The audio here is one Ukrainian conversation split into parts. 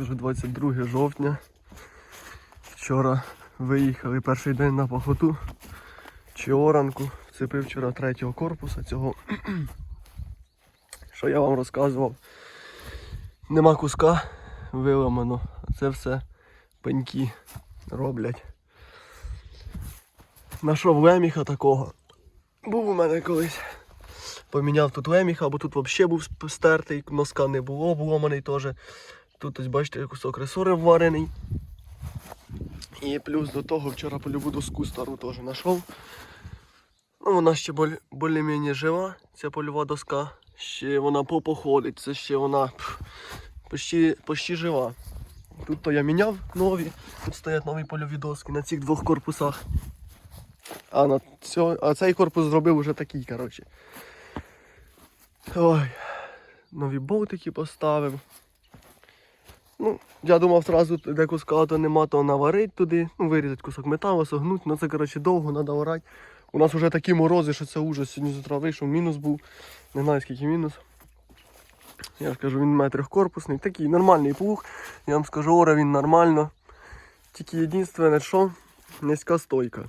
нас вже 22 жовтня. Вчора виїхали перший день на похоту чи оранку. Вцепив вчора третього корпуса цього. Що я вам розказував? Нема куска виламано. Це все пеньки роблять. Нашов леміха такого. Був у мене колись. Поміняв тут леміха, бо тут взагалі був стертий, носка не було, обломаний теж. Тут ось бачите кусок ресори вварений. І плюс до того вчора польову доску стару теж знайшов. Ну, вона ще більш-менш жива, ця польова доска. Ще вона попоходить, це ще вона пф, почти, почти жива. Тут то я міняв нові, тут стоять нові польові доски на цих двох корпусах. А, на цьо... а цей корпус зробив уже такий, коротше. Ой, нові болтики поставив. Ну, я думав зразу, де куска то нема, то наварить туди, ну, вирізати кусок металу, согнути, ну це коротше довго треба орати. У нас вже такі морози, що це ужас. Сьогодні з утра вийшов, мінус був. Не знаю скільки мінус. Я ж кажу, він має трьохкорпусний, такий нормальний плуг. Я вам скажу, ора він нормально. Тільки єдине, що низька стойка.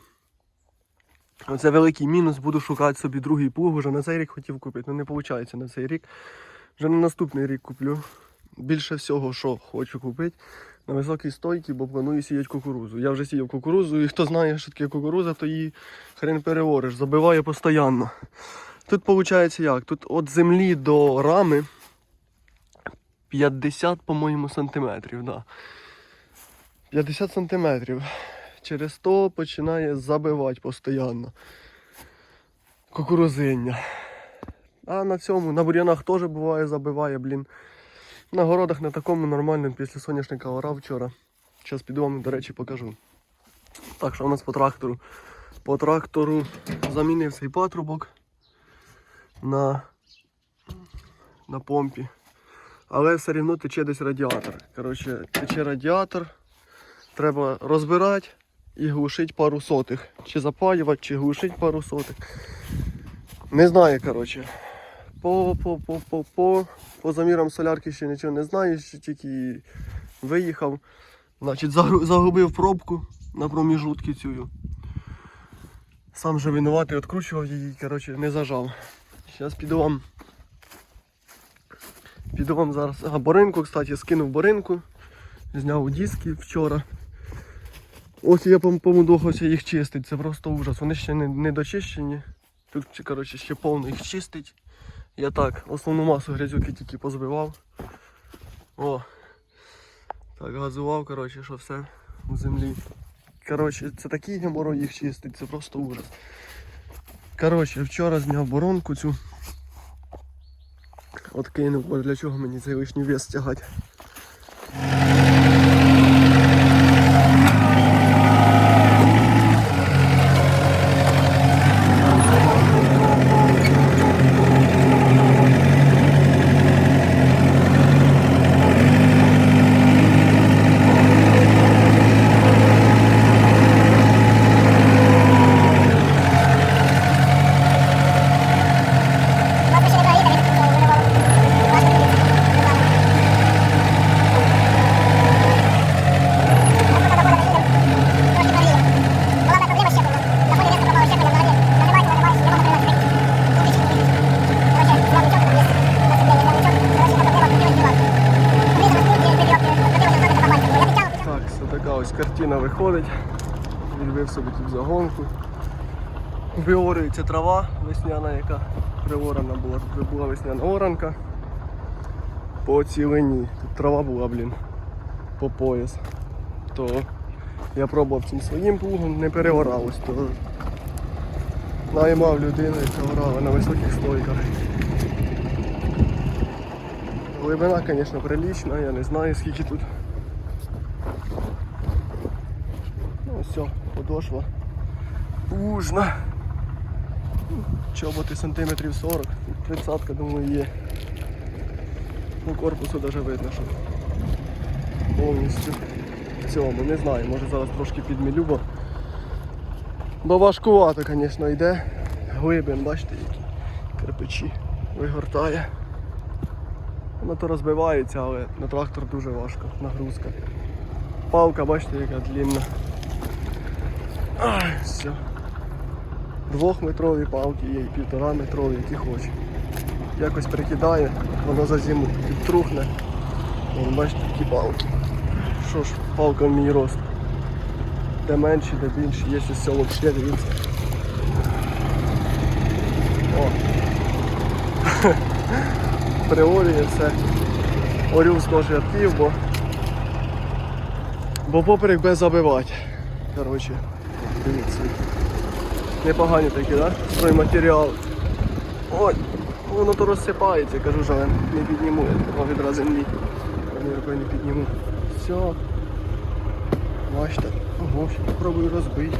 Оце великий мінус, буду шукати собі другий плуг, вже на цей рік хотів купити, ну не виходить на цей рік. Вже на наступний рік куплю. Більше всього, що хочу купити, на високій стойці, бо планую сіяти кукурузу. Я вже сіяв кукурузу, і хто знає, що таке кукуруза, то її хрен перевориш, забиває постійно. Тут виходить як? Тут від землі до рами 50, по-моєму, сантиметрів. Да. 50 сантиметрів. Через то починає забивати постійно. Кукурузиння. А на цьому, на бур'янах теж буває, забиває, блін. На городах на такому нормальному після соняшника орав вчора. Зараз піду вам, до речі, покажу. Так, що у нас по трактору? По трактору замінив цей патрубок на, на помпі. Але все одно тече десь радіатор. Коротше, тече радіатор. Треба розбирати і глушити пару сотих. Чи запалювати, чи глушити пару сотих. Не знаю, коротше. По, по, по, по, по, по замірам солярки ще нічого не знаю, ще тільки виїхав. Значить, загубив пробку на проміжутки цю. Сам же винуватий, відкручував її, коротше, не зажав. Зараз піду вам. Піду вам зараз. А, боринку, кстати, скинув боринку. Зняв диски вчора. Ось я по- помудохався їх чистить, це просто ужас. Вони ще не, не дочищені. Тут коротше, ще повно їх чистить. Я так, основну масу грязюки тільки позбивав. О. Так, газував, коротше, що все в землі. Коротше, це такий геморрой їх чистить, це просто ужас. Коротше, вчора зняв боронку цю. От кинув, для чого мені цей лишній вес тягати. Виходить. Відбив собі тут загонку. Виорюється трава весняна, яка приорана була. Тут була весняна оранка. По цілині. Тут трава була, блін, по пояс. То я пробував цим своїм плугом, не переоралось, то наймав людину, яка орала на високих стойках. Глибина, звісно, прилічна, я не знаю скільки тут. Ну все, подошва пужна. Чоботи сантиметрів 40, тридцятка, думаю, є. По корпусу навіть видно, що повністю в цьому. Не знаю, може зараз трошки підмілю, бо, бо важкувато, звісно, йде. Глибин, бачите, які кирпичі вигортає. Воно то розбивається, але на трактор дуже важко, нагрузка. Палка, бачите, яка длинна. Ай, все. Двохметрові палки є півтора метрові, які хоче. Якось прикидає, воно за зиму підтрухне. Вон, бачите, такі палки. Що ж, палка в мій рост. Де менші, де більші, є ось село ще, дивіться. О. Приорює все. Орю з ножі бо. Бо поперек без забивати. Коротше, дивіться. Непогані такі, да? Стройматеріал. Ой, воно то розсипається, кажу, що не підніму, я такого відра землі. Я не підніму. Все. Бачите, ого, ще розбити.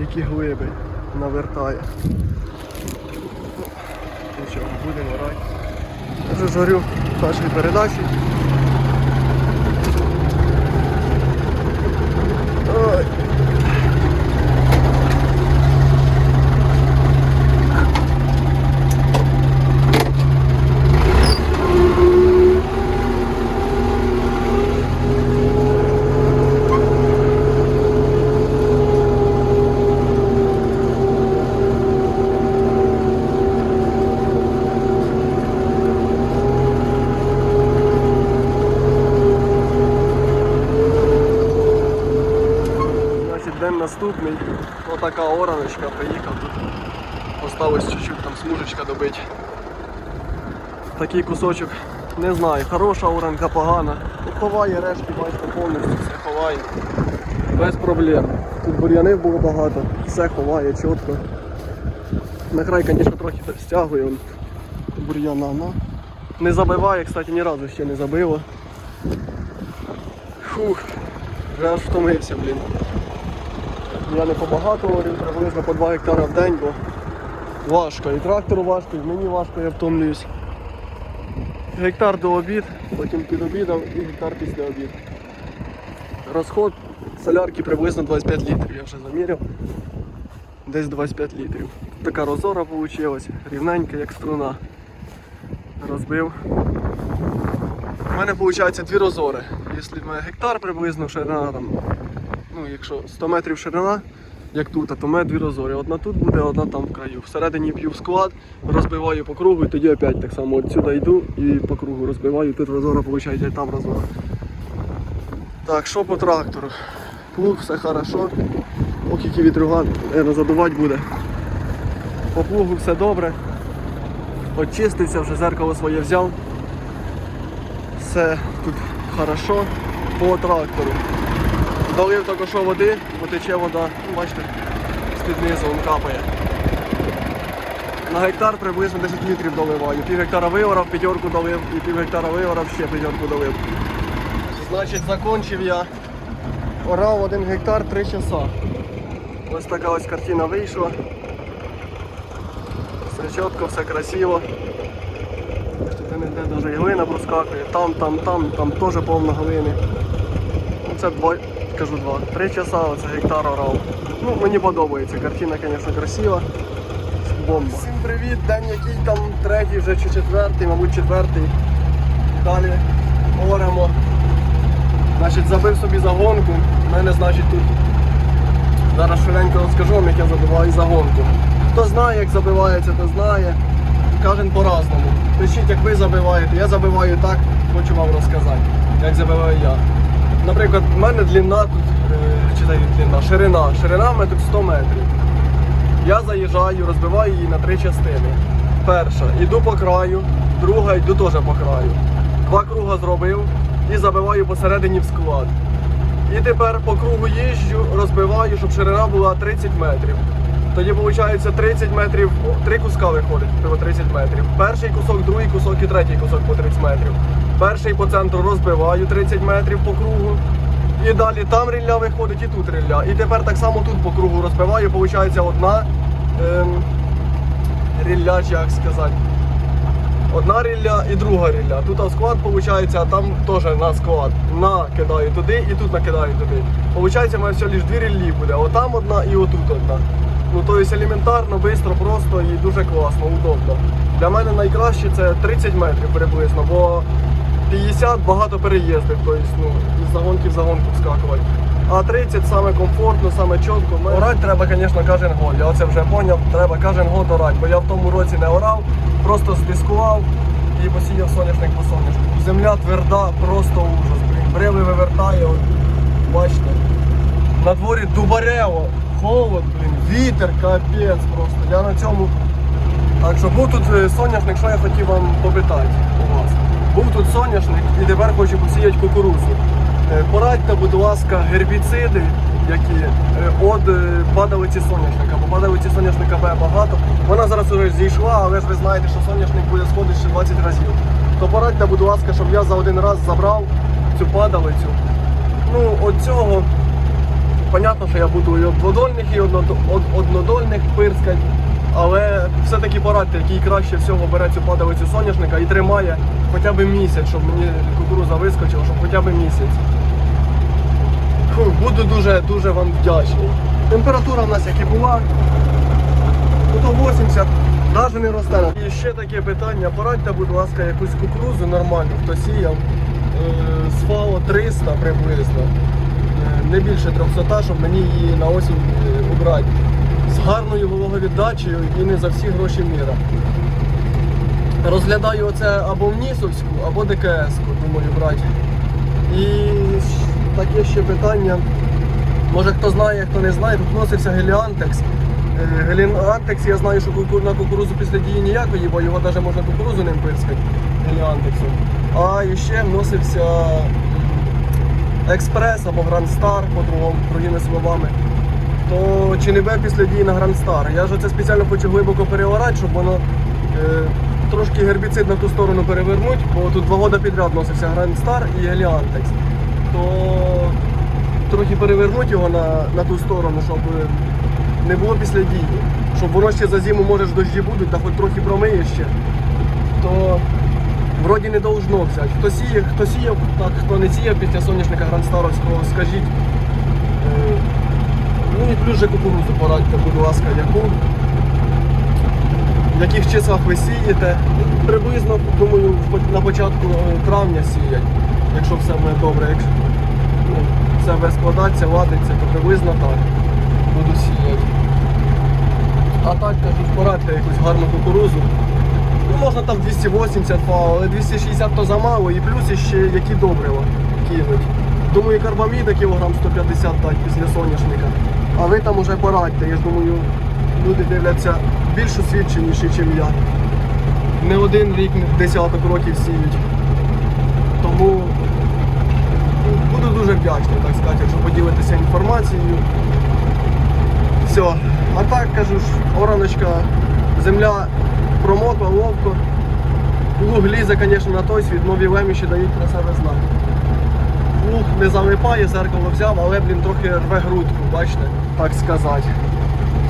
Які глиби навертає. Нічого, будемо рай. Кажу, жарю першої передачі. Ой. Значить, день наступний. Отака ораночка приїхав тут. Осталось чуть-чуть там смужечка добити. Такий кусочок, не знаю, хороша оранка, погана. Ховає рештки, бачите, повністю все ховає. Без проблем. Тут бур'янів було багато, все ховає чітко. На край, звісно, трохи стягує бур'яна, но не забиває, кстати, ні разу ще не забило. Фух, вже аж втомився, блін. Я не побагато говорю, приблизно по 2 гектара в день, бо важко. І трактору важко, і мені важко, я втомлююсь. Гектар до обід, потім під обідом і гектар після обід. Розход солярки приблизно 25 літрів, я вже заміряв. Десь 25 літрів. Така розора вийшла, рівненька, як струна. Розбив. У мене виходить дві розори. Якщо в мене гектар приблизно ширина там ну, якщо 100 метрів ширина, як тут, а то мене дві розорі. Одна тут буде, одна там в краю. Всередині п'ю в склад, розбиваю по кругу і тоді опять так само от сюди йду і по кругу розбиваю. Тут розора виходить, і там розора. Так, що по трактору? Плуг, все хорошо. Ох, який вітрюган, наверное, задувати буде. По плугу все добре. Очистився, вже зеркало своє взяв. Все тут хорошо. По трактору. Долив що води, бо тече вода, ну, бачите, з-під низу вон капає. На гектар приблизно 10 літрів доливаю. Пів гектара виорав, п'ятерку долив, і пів гектара виорав, ще п'ятерку долив. Значить, закончив я. Орав один гектар 3 часа. Ось така ось картина вийшла. Все чітко, все красиво. Тут навіть глина проскакує. Там, там, там, там теж повно глини. Це два, кажу два, три часа оце гектар орав. Ну, мені подобається, картина, звісно, красива. Бомба. Всім привіт, день який там третій вже чи четвертий, мабуть четвертий. Далі оремо. Значить, забив собі загонку. У мене, значить, тут зараз швиденько розкажу вам, як я забиваю загонку. Хто знає, як забивається, то знає. Кожен по-разному. Пишіть, як ви забиваєте. Я забиваю так, хочу вам розказати, як забиваю я. Наприклад, в мене длина тут, е, чи длина, ширина. Ширина в мене тут 100 метрів. Я заїжджаю, розбиваю її на три частини. Перша, йду по краю, друга йду теж по краю. Два круга зробив і забиваю посередині в склад. І тепер по кругу їжджу, розбиваю, щоб ширина була 30 метрів. Тоді виходить 30 метрів, три куска виходить по 30 метрів. Перший кусок, другий кусок і третій кусок по 30 метрів. Перший по центру розбиваю 30 метрів по кругу. І далі там рілля виходить і тут рілля. І тепер так само тут по кругу розбиваю, виходить одна ем, рілля, чи як сказати. Одна рілля і друга рілля. Тут склад виходить, а там теж на склад. Накидаю туди і тут накидаю туди. Получається, у мене всього лише дві ріллі буде. Отам одна і отут одна. Ну, то есть елементарно, швидко, просто і дуже класно, удобно. Для мене найкраще це 30 метрів приблизно, бо 50 багато переїздів, тобто ну, із загонки в загонку вскакувати. А 30 саме комфортно, саме чітко. Орати треба, звісно, кожен год. Я оце вже зрозумів, треба кожен год орати, бо я в тому році не орав, просто здискував і посіяв соняшник по соняшнику. Земля тверда, просто ужас. Бриви вивертає, от, бачите. На дворі дубарево, холод, блін, вітер, капець просто. Я на цьому. Так що був тут е, соняшник, що я хотів вам попитати у вас. Був тут соняшник і тепер хочу посіяти кукурудзу. Е, Порадьте, будь ласка, гербіциди, які е, від е, падалиці соняшника. Бо падалиці соняшника бе багато. Вона зараз вже зійшла, але ж ви знаєте, що соняшник буде сходити ще 20 разів. То порадьте, будь ласка, щоб я за один раз забрав цю падалицю. Ну, от цього Понятно, що я буду і однодольних, і однодольних пирскать, але все-таки порадьте, який краще всього бере цю падалицю соняшника і тримає хоча б місяць, щоб мені кукуруза вискочила, щоб хоча б місяць. Фу, буду дуже дуже вам вдячний. Температура в нас як і була, то 80, навіть не росте. І ще таке питання, порадьте, будь ласка, якусь кукурузу нормальну, хто сіяв е, з ФАО 300 приблизно. Е, Не більше 300, щоб мені її на осінь е, убрати. Гарною вологовіддачею і не за всі гроші міра. Розглядаю оце або в Нісовську, або ДКС-ку, думаю, брати. І таке ще питання. Може хто знає, хто не знає, тут носився геліантекс. Е, Геліантекс, я знаю, що на кукурузу після дії ніякої, бо його навіть можна кукурузу ним пирскати геліантексом. А ще вносився експрес або Гранд Стар, по-другому, другими словами. То чи не бе після дії на Гранд Стар? Я ж це спеціально хочу глибоко переорати, щоб воно е, трошки гербіцид на ту сторону перевернуть, бо тут два роки підряд носився Гранд Стар і Геліантекс. То трохи перевернуть його на, на ту сторону, щоб не було після дії. Щоб воно ще за зиму, може ж дощі будуть, та хоч трохи промиє ще, то вроді не должно взяти. Хто сіє, хто сіяв, так, хто не сіяв після соняшника Грандстаровського, скажіть. Ну і плюс же кукурудзу порадьте, будь ласка, яку. В яких числах ви сієте. Приблизно, думаю, на початку е, травня сіять, якщо все буде добре. Якщо ну, все буде складатися, ладиться, то приблизно так буду сіяти. А так кажуть, порадьте якусь гарну кукурузу. Ну, можна там 280 фау, але 260 то замало і плюс ще які добрива кинуть. Думаю, карбаміда кілограм 150 дать після соняшника. А ви там уже порадьте, я ж думаю, люди дивляться більш освіченіші, ніж я. Не один рік, не десяток років сіють. Тому буду дуже вдячний, так сказати, якщо поділитися інформацією. Все. А так кажу ж, ораночка, земля промокла, ловко. Луг лізе, звісно, на той світ, нові леміші дають про себе знати. Луг не залипає, зеркало взяв, але, блін, трохи рве грудку, бачите, так сказати.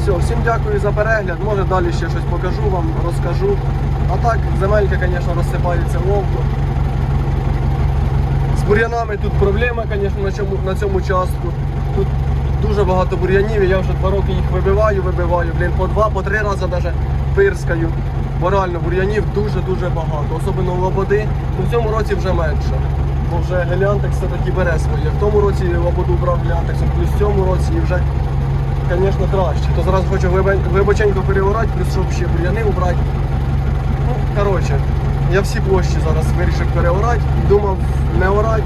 Все, всім дякую за перегляд. Може далі ще щось покажу вам, розкажу. А так, земелька, звісно, розсипається ловко. З бур'янами тут проблема, звісно, на цьому, на цьому частку. Тут дуже багато бур'янів, і я вже два роки їх вибиваю, вибиваю, блін, по два, по три рази навіть пирскаю. Бо реально бур'янів дуже-дуже багато, особливо лободи. Ну, в цьому році вже менше. Бо вже геліантекс все-таки бере своє. В тому році лободу брав геліантексом, плюс в цьому році і вже, звісно, краще. То зараз хочу глибоченько переорати, плюс щоб ще бур'яни убрати. Ну, коротше, я всі площі зараз вирішив переорати. Думав не орати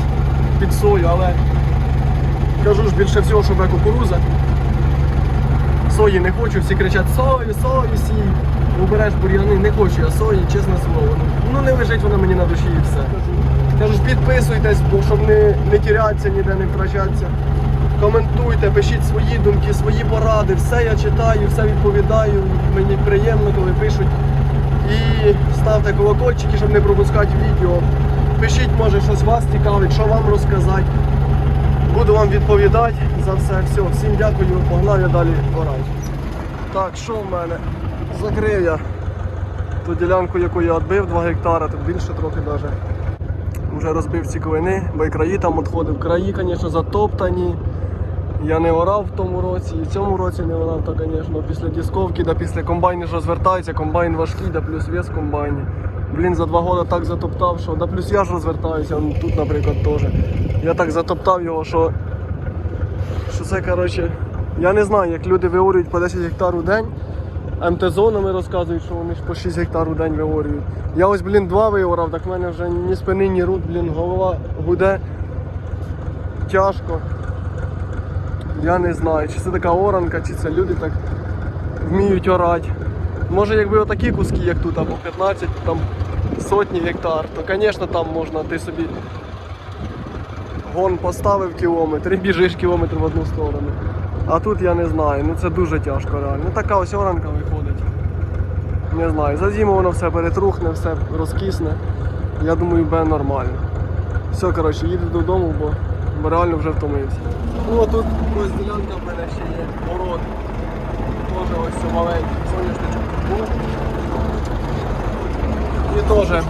під сою, але кажу ж більше всього, що буде кукуруза. Сої не хочу, всі кричать сою, сою, сій. Убереш бур'яни, не хочу я сої, чесне слово. Ну, Ну не лежить вона мені на душі і все. Кажу підписуйтесь, щоб не, не тірятися, ніде не втрачатися. Коментуйте, пишіть свої думки, свої поради, все я читаю, все відповідаю. Мені приємно, коли пишуть. І ставте колокольчики, щоб не пропускати відео. Пишіть, може, щось вас цікавить, що вам розказати. Буду вам відповідати за все. Все, всім дякую, погнав я далі орати. Так, що в мене? Закрив я ту ділянку, яку я відбив, 2 гектара, тут більше трохи навіть. Вже розбив ці клини, бо і краї там відходив. Краї, звісно, затоптані. Я не орав в тому році, і в цьому році не орав, то, звісно, після дисковки, да після комбайни ж розвертається, комбайн важкий, да плюс вес комбайні. Блін, за два роки так затоптав, що да плюс я ж розвертаюся, тут, наприклад, теж. Я так затоптав його, що, що це, коротше, я не знаю, як люди виорюють по 10 гектар у день. МТ-зонами розказують, що вони ж по 6 гектар у день виорюють. Я ось, блін, два виорав, так в мене вже ні спини, ні рук, блін, голова гуде. Тяжко. Я не знаю, чи це така оранка, чи це люди так вміють орати. Може, якби отакі куски, як тут, або 15, там сотні гектар, то, звісно, там можна ти собі гон поставив кілометр і біжиш кілометр в одну сторону. А тут я не знаю, ну це дуже тяжко реально. Ну така ось оранка виходить. Не знаю, за зиму воно все перетрухне, все розкисне. Я думаю, буде нормально. Все, коротше, їду додому, бо, реально вже втомився. Ну а тут ось ділянка в мене ще є, город. Теж ось це маленький соняшничок. І теж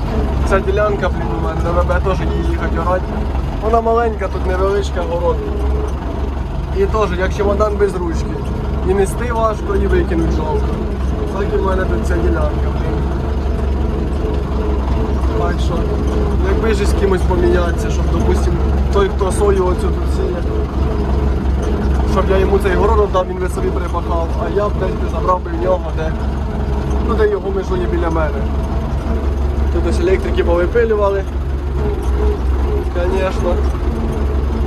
ця ділянка, блін, у мене на ВБ теж її їхати орати. Вона маленька, тут невеличка город. І теж, як чемодан без ручки. І нести важко, і викинуть жалко. Так і в мене тут ця ділянка. Так що, якби ж з кимось помінятися, щоб, допустим, той, хто сою оцю тут сіє, щоб я йому цей город дав, він би собі припахав, а я б десь забрав би в нього, де, ну, де його межує біля мене. Тут ось електрики повипилювали. Звісно.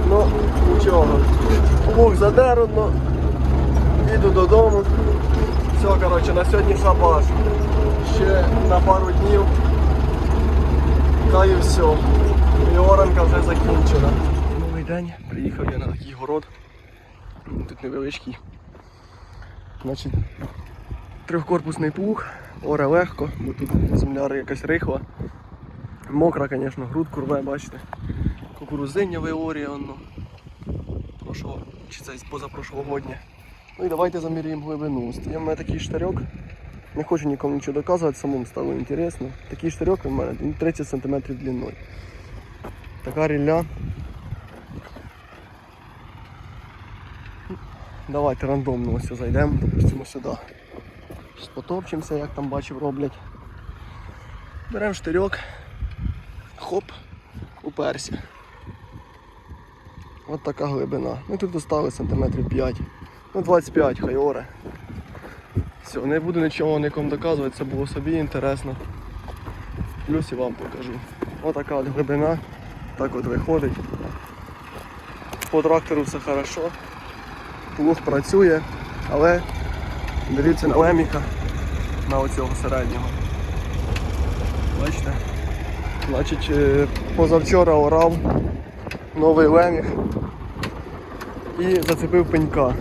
Ну, нічого. Лук задерно. Їду додому. Все, коротше, на сьогодні шабаш. Ще на пару днів. Та і все. І вже закінчена. Новий день. Приїхав я на такий город. Тут невеличкий. Значить, трьохкорпусний плуг, оре легко, бо тут земля якась рихла. Мокра, звісно, грудку рве, бачите. Кукурузиння виоріє воно. Прошлого, чи це позапрошлогоднє. Ну і давайте заміряємо глибину. Стоїть у мене такий штирьок. Не хочу нікому нічого доказувати, самому стало інтересно. Такий штирьок у мене 30 см длиною. Така рілля. Давайте рандомно ось зайдемо, допустимо сюди. Потопчемося, як там бачив, роблять. Беремо штирьок. Хоп, уперся. От така глибина. Ми тут достали сантиметрів 5. Ну 25 хай оре. Все, не буду нічого нікому доказувати, це було собі інтересно. Плюс і вам покажу. Отака от глибина. Так от виходить. По трактору все хорошо. Плуг працює, але дивіться на леміка, на оцього середнього. Бачите? Значить, е, позавчора орав новий леміг і зацепив пенька.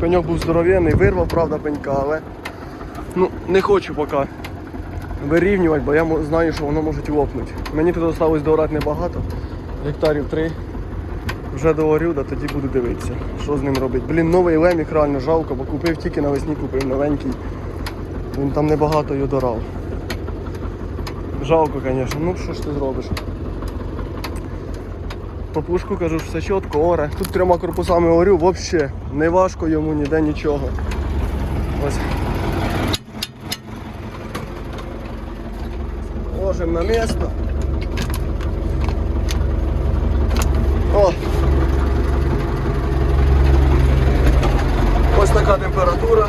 Пеньок був здоров'яний, вирвав, правда, пенька, але ну, не хочу поки вирівнювати, бо я знаю, що воно може лопнути. Мені тут залишилось доорати небагато, гектарів три. Вже доорю, да тоді буду дивитися, що з ним робити. Блін, новий лемік реально жалко, бо купив тільки навесні, купив новенький. Він там небагато його дорав. Жалко, звісно, ну що ж ти зробиш? По пушку кажу, що все чітко, оре. Тут трьома корпусами орю, взагалі не важко йому ніде нічого. Ось. Ложимо на місто. О! Ось така температура.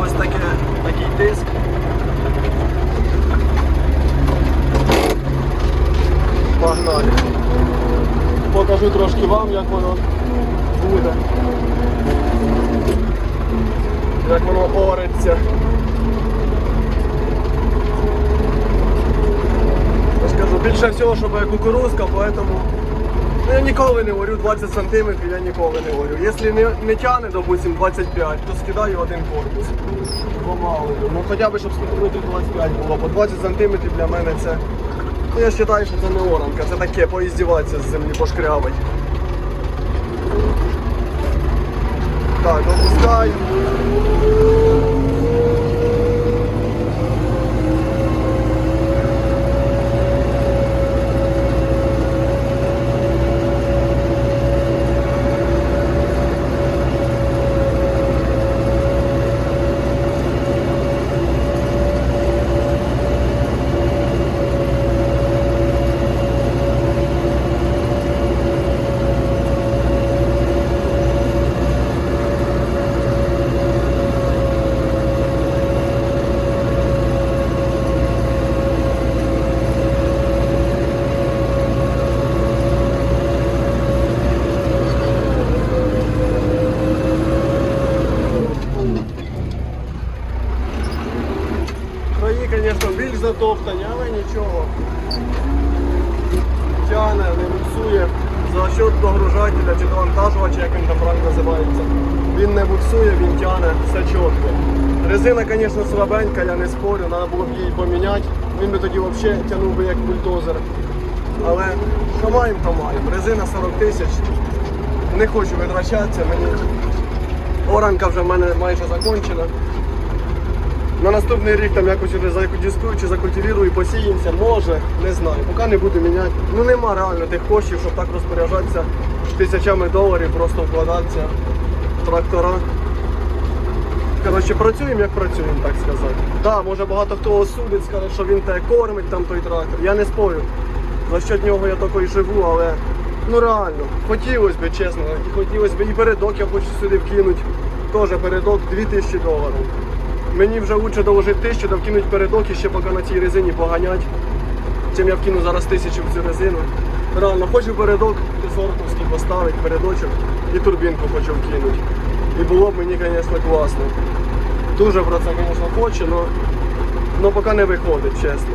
Ось таке, такий тиск. Погнали. Покажу трошки вам, як воно буде. Як воно ориться. Я більше всього, щоб кукурузка, поэтому ну, я ніколи не варю 20 сантиметрів, я ніколи не варю. Якщо не, не тягне, допустим, 25, то скидаю один корпус. Помалу. Ну хоча б, щоб сантиметрів 25 було, бо 20 сантиметрів для мене це. Ну я вважаю, що це не оранка, це таке поіздіватися з землі, пошкрябить. Так, опускаю. звісно, затоптані, але нічого. Тяне, не буксує. За счет догружателя чи довантажувача, як він там правильно називається. Він не буксує, він тяне, все чітко. Резина, звісно, слабенька, я не спорю, треба було б її поміняти. Він би тоді взагалі тягнув би як бульдозер. Але що маємо, то маємо. Резина 40 тисяч. Не хочу витрачатися, мені оранка вже в мене майже закончена. На наступний рік там якось уже задискую чи закультивірую, посіємося, може, не знаю. Поки не буду міняти. Ну нема реально тих коштів, щоб так розпоряджатися тисячами доларів, просто вкладатися в трактора. Коротше, працюємо як працюємо, так сказати. Так, да, може багато хто осудить, скаже, що він те кормить там той трактор. Я не спорю. За що нього я тільки живу, але ну реально, хотілося б, чесно, хотілося б і передок я хочу сюди вкинути. Теж передок 2000 доларів. Мені вже лучше доложити тисячу, да передок і ще поки на цій резині поганять. Чим я вкину зараз тисячу в цю резину. Реально, хочу передок сорковський поставити, передочок і турбінку хочу вкинути. І було б мені, звісно, класно. Дуже про це, звісно, хочу, але поки не виходить, чесно.